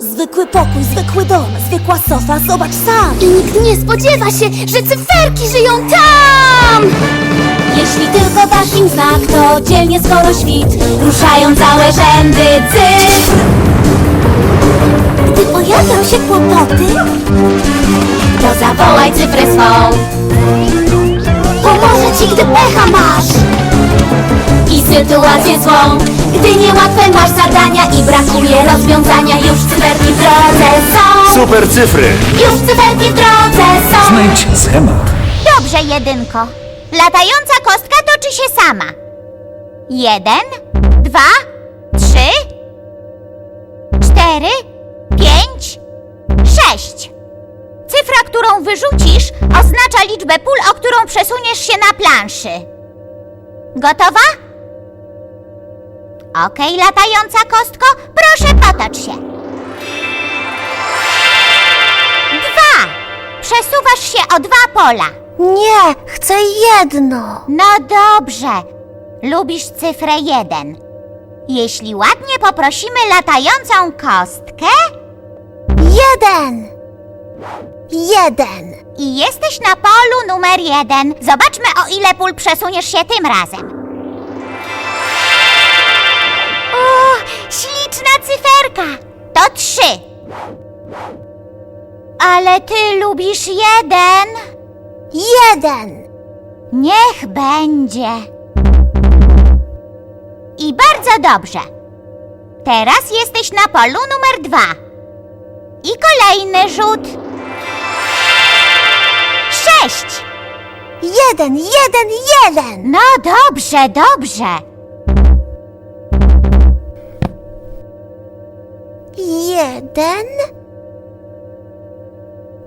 Zwykły pokój, zwykły dom, zwykła sofa, zobacz sam. I nikt nie spodziewa się, że cyferki żyją tam! Jeśli tylko dasz im znak, to dzielnie skoro świt Ruszają całe rzędy cyfr Gdy pojawią się kłopoty To zawołaj cyfrę swą Pomoże ci, gdy pecha masz I sytuację złą Gdy niełatwe masz zadania I brakuje rozwiązania Już cyferki w drodze są Super cyfry! Już cyferki w drodze są Znajdź schemat. Dobrze, jedynko. Latająca kostka toczy się sama. Jeden, dwa, trzy, cztery, pięć, sześć. Cyfra, którą wyrzucisz, oznacza liczbę pól, o którą przesuniesz się na planszy. Gotowa? Okej, latająca kostko, proszę potocz się. Dwa. Przesuwasz się o dwa pola. Nie, chcę jedno No dobrze. Lubisz cyfrę jeden. Jeśli ładnie poprosimy latającą kostkę Jeden Jeden i jesteś na polu numer jeden, zobaczmy o ile pól przesuniesz się tym razem. Śliczna cyferka. To trzy. Ale ty lubisz jeden. Jeden Niech będzie. I bardzo dobrze. Teraz jesteś na polu numer dwa. I kolejny rzut. Sześć. Jeden, jeden, jeden No dobrze, dobrze. Jeden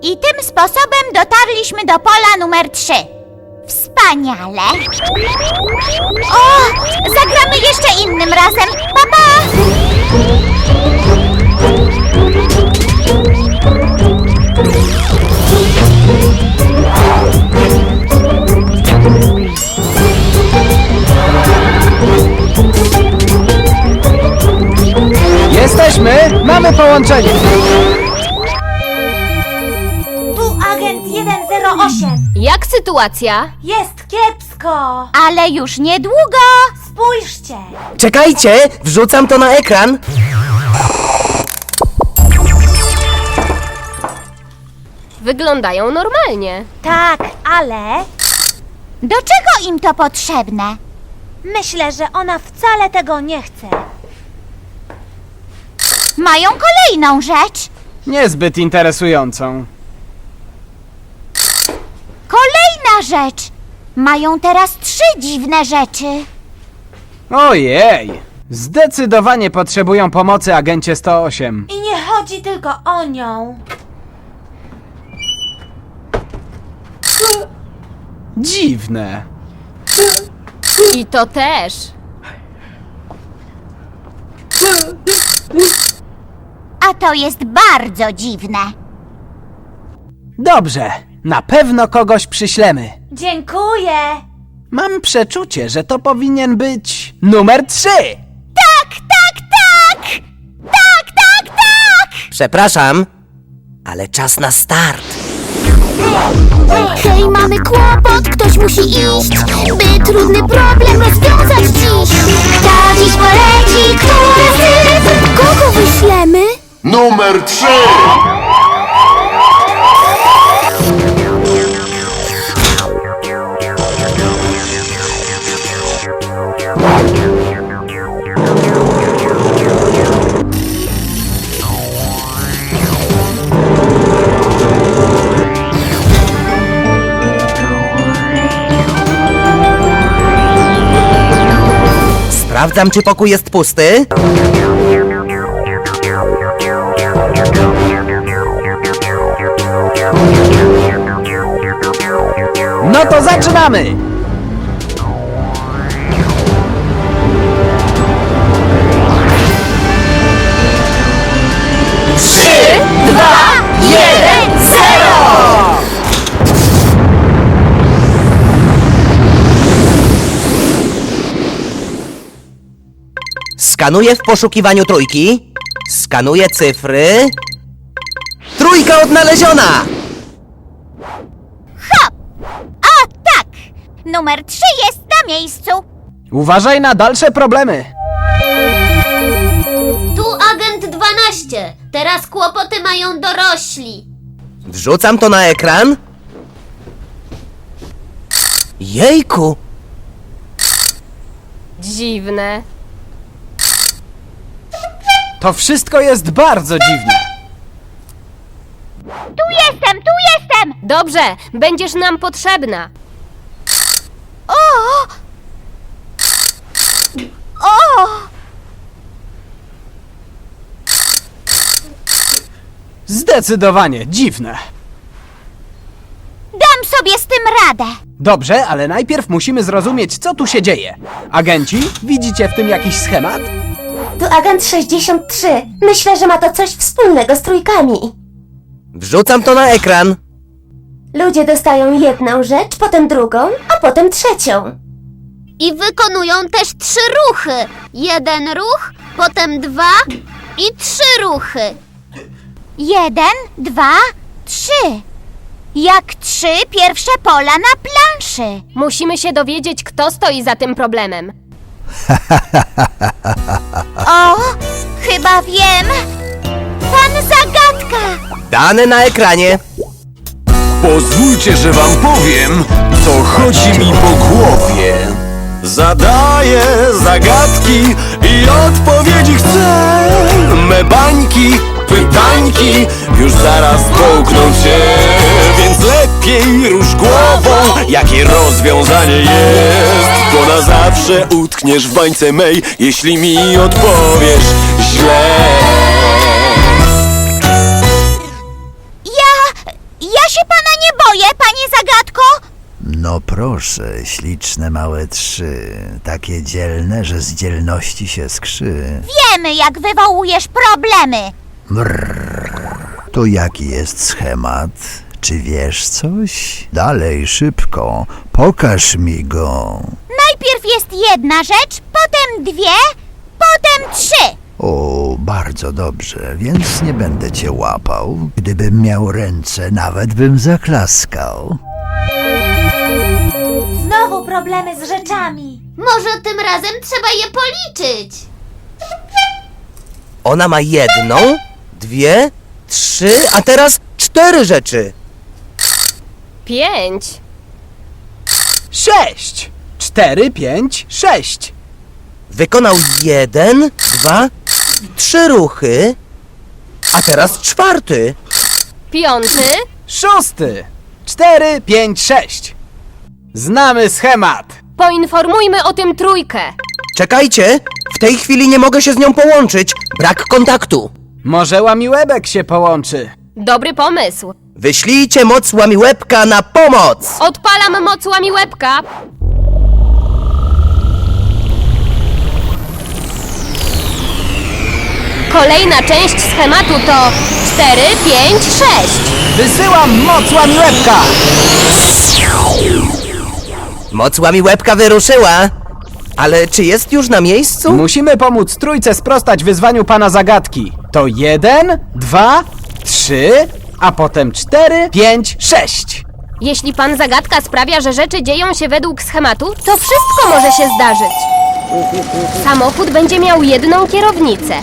I tym sposobem dotarliśmy do pola numer trzy. Wspaniale. O, zagramy jeszcze innym razem. Mamy połączenie! Tu agent 108 Jak sytuacja? Jest kiepsko Ale już niedługo. Spójrzcie Czekajcie, wrzucam to na ekran. Wyglądają normalnie. Tak, ale Do czego im to potrzebne? myślę, że ona wcale tego nie chce Mają kolejną rzecz. Niezbyt interesującą. Kolejna rzecz. Mają teraz trzy dziwne rzeczy. Ojej! Zdecydowanie potrzebują pomocy agencie 108. I nie chodzi tylko o nią Dziwne. I to też. A to jest bardzo dziwne. Dobrze, na pewno kogoś przyślemy. Dziękuję Mam przeczucie, że to powinien być numer 3. Tak, tak, tak! Tak, tak, tak! Przepraszam, ale czas na start. Hej, mamy kłopot, ktoś musi iść, by trudny problem rozwiązać dziś. Kto dziś poleci, który? Numer 3! Sprawdzam, czy pokój jest pusty. No to zaczynamy! Skanuję w poszukiwaniu trójki. Skanuję cyfry. Trójka odnaleziona! O, tak! Numer 3 jest na miejscu. Uważaj na dalsze problemy. Tu agent 12. Teraz kłopoty mają dorośli. Wrzucam to na ekran. Jejku! Dziwne. To wszystko jest bardzo dziwne. Tu jestem, tu jestem! Dobrze, będziesz nam potrzebna. O! O! Zdecydowanie dziwne. Dam sobie z tym radę. Dobrze, ale najpierw musimy zrozumieć, co tu się dzieje. Agenci, widzicie w tym jakiś schemat? To agent 63. Myślę, że ma to coś wspólnego z trójkami. Wrzucam to na ekran. Ludzie dostają jedną rzecz, potem drugą, a potem trzecią. I wykonują też trzy ruchy. Jeden ruch, potem dwa i trzy ruchy. Jeden, dwa, trzy. Jak trzy pierwsze pola na planszy. Musimy się dowiedzieć, kto stoi za tym problemem. O, chyba wiem. Pan zagadka. Dane na ekranie. Pozwólcie, że wam powiem, co chodzi mi po głowie. Zadaję zagadki i odpowiedzi chcę. Me pytańki już zaraz połkną cię. Więc lepiej rusz głową, jakie rozwiązanie jest. Bo na zawsze utkniesz w bańce mej, jeśli mi odpowiesz źle. Ja, ja się pana nie boję, panie zagadko. No proszę, śliczne małe trzy, takie dzielne, że z dzielności się skrzy. Wiemy, jak wywołujesz problemy. To jaki jest schemat? Czy wiesz coś? Dalej, szybko, pokaż mi go. Najpierw jest jedna rzecz, potem dwie, potem trzy. O, bardzo dobrze, więc nie będę cię łapał. Gdybym miał ręce, nawet bym zaklaskał. Znowu problemy z rzeczami. Może tym razem trzeba je policzyć. Ona ma jedną, dwie, trzy, a teraz cztery rzeczy. Pięć. Sześć. Cztery, pięć, sześć. Wykonał jeden, dwa, trzy ruchy, a teraz czwarty. Piąty. Szósty. Cztery, pięć, sześć. Znamy schemat. Poinformujmy o tym trójkę. Czekajcie, w tej chwili nie mogę się z nią połączyć. Brak kontaktu. Może łamiłebek się połączy. Dobry pomysł. Wyślijcie moc łamiłebka na pomoc! Odpalam moc łamiłebka. Kolejna część schematu to 4, 5, 6. Wysyłam moc łamiłebka. Moc łamiłebka wyruszyła. Ale czy jest już na miejscu? Musimy pomóc trójce sprostać wyzwaniu pana zagadki. To jeden, dwa, trzy, a potem cztery, pięć, sześć. Jeśli pan zagadka sprawia, że rzeczy dzieją się według schematu, to wszystko może się zdarzyć. Samochód będzie miał jedną kierownicę,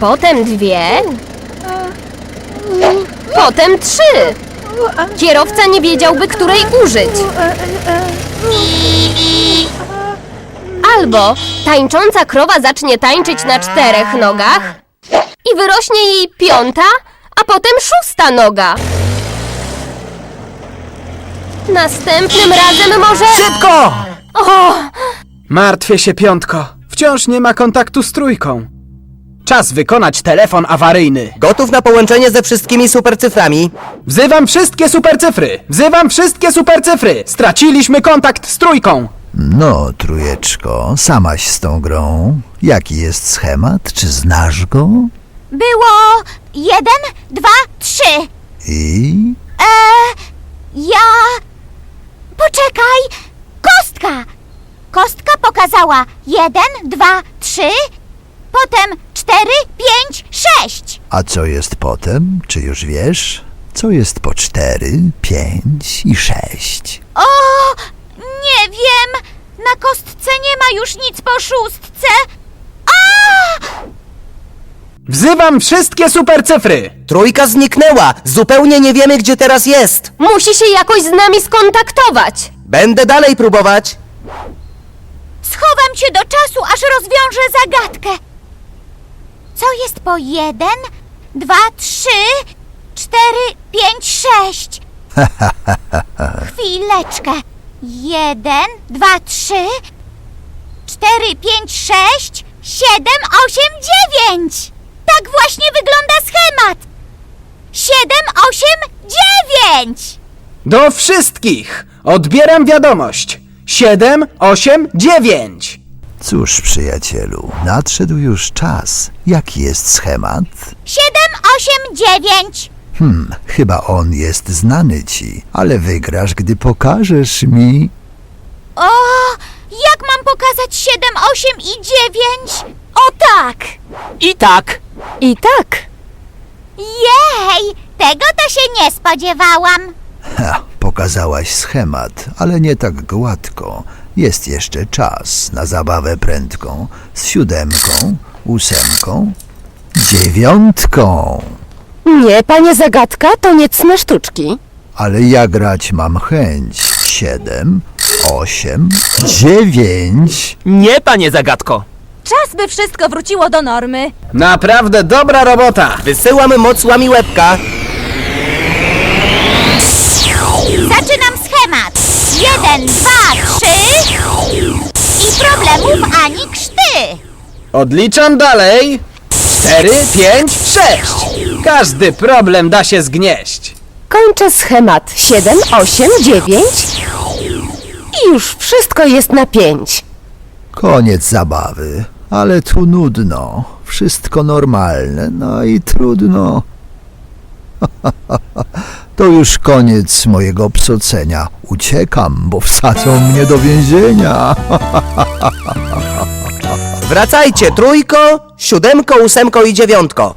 potem dwie, potem trzy. Kierowca nie wiedziałby, której użyć. Albo tańcząca krowa zacznie tańczyć na czterech nogach i wyrośnie jej piąta, a potem szósta noga. Następnym razem może... Szybko! O! Martwię się piątko. Wciąż nie ma kontaktu z trójką. Czas wykonać telefon awaryjny. Gotów na połączenie ze wszystkimi supercyframi? Wzywam wszystkie supercyfry! Wzywam wszystkie supercyfry! Straciliśmy kontakt z trójką! No, trójeczko, samaś z tą grą. Jaki jest schemat? Czy znasz go? Było jeden, dwa, trzy. I? Ja. Poczekaj! Kostka! Kostka pokazała jeden, dwa, trzy, potem cztery, pięć, sześć. A co jest potem? Czy już wiesz? Co jest po cztery, pięć i sześć? O, nie wiem. Na kostce nie ma już nic po szóstce. Wzywam wszystkie supercyfry! Trójka zniknęła! Zupełnie nie wiemy, gdzie teraz jest! Musi się jakoś z nami skontaktować. Będę dalej próbować. Schowam cię do czasu, aż rozwiążę zagadkę. Co jest po jeden, dwa, trzy, cztery, pięć, sześć? Chwileczkę. Jeden, dwa, trzy, cztery, pięć, sześć, siedem, osiem, dziewięć. Tak właśnie wygląda schemat. Siedem, osiem, dziewięć. Do wszystkich! Odbieram wiadomość. 7, 8, 9. Cóż, przyjacielu, nadszedł już czas. Jaki jest schemat? Siedem, osiem, dziewięć. Hmm, chyba on jest znany ci, ale wygrasz, gdy pokażesz mi. O, jak mam pokazać 7, 8 i 9? O tak! I tak! I tak. Jej! Tego to się nie spodziewałam. Ha, pokazałaś schemat, ale nie tak gładko. Jest jeszcze czas na zabawę prędką z siódemką, ósemką, dziewiątką. Nie, panie zagadka, to niecne sztuczki. Ale ja grać mam chęć. Siedem, osiem, dziewięć. Nie, panie zagadko! Czas, by wszystko wróciło do normy. Naprawdę dobra robota! Wysyłam moc łami łebka. Zaczynam schemat. 1, 2, 3 i problemów ani krzty. Odliczam dalej. 4, 5, 6. Każdy problem da się zgnieść. Kończę schemat 7, 8, 9 i już wszystko jest na 5. Koniec zabawy, ale tu nudno. Wszystko normalne, no i trudno. To już koniec mojego psocenia. Uciekam, bo wsadzą mnie do więzienia. Wracajcie, trójko, siódemko, ósemko i dziewiątko.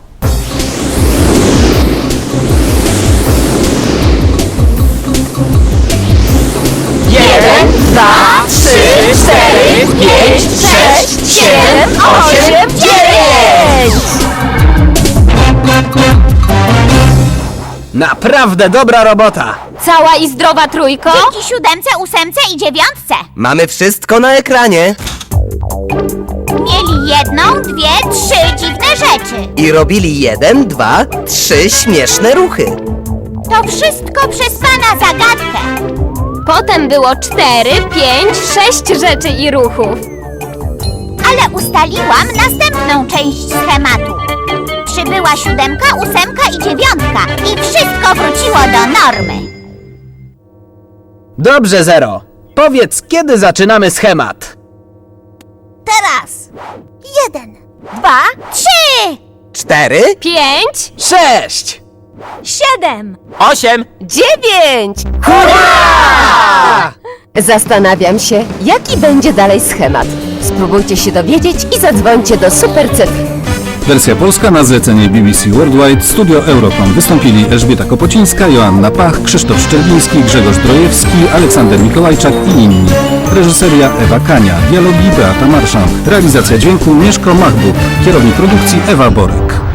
Naprawdę dobra robota! Cała i zdrowa trójko? Dzięki siódemce, ósemce i dziewiątce. Mamy wszystko na ekranie. Mieli jedną, dwie, trzy dziwne rzeczy. I robili jeden, dwa, trzy śmieszne ruchy. To wszystko przez pana zagadkę. Potem było 4, 5, 6 rzeczy i ruchów. Ale ustaliłam następną część schematu. Przybyła siódemka, ósemka i dziewiątka i wszystko wróciło do normy. Dobrze, Zero. Powiedz, kiedy zaczynamy schemat? Teraz. Jeden, dwa, trzy, Cztery, 5, 6! Siedem. osiem, 9! Zastanawiam się, jaki będzie dalej schemat. Spróbujcie się dowiedzieć i zadzwońcie do Supercyfr. Wersja polska na zlecenie BBC Worldwide, Studio Eurocom. Wystąpili Elżbieta Kopocińska, Joanna Pach, Krzysztof Szczerbiński, Grzegorz Drojewski, Aleksander Mikołajczak i inni. Reżyseria Ewa Kania, dialogi Beata Marszan, realizacja dźwięku Mieszko Machbub, kierownik produkcji Ewa Borek.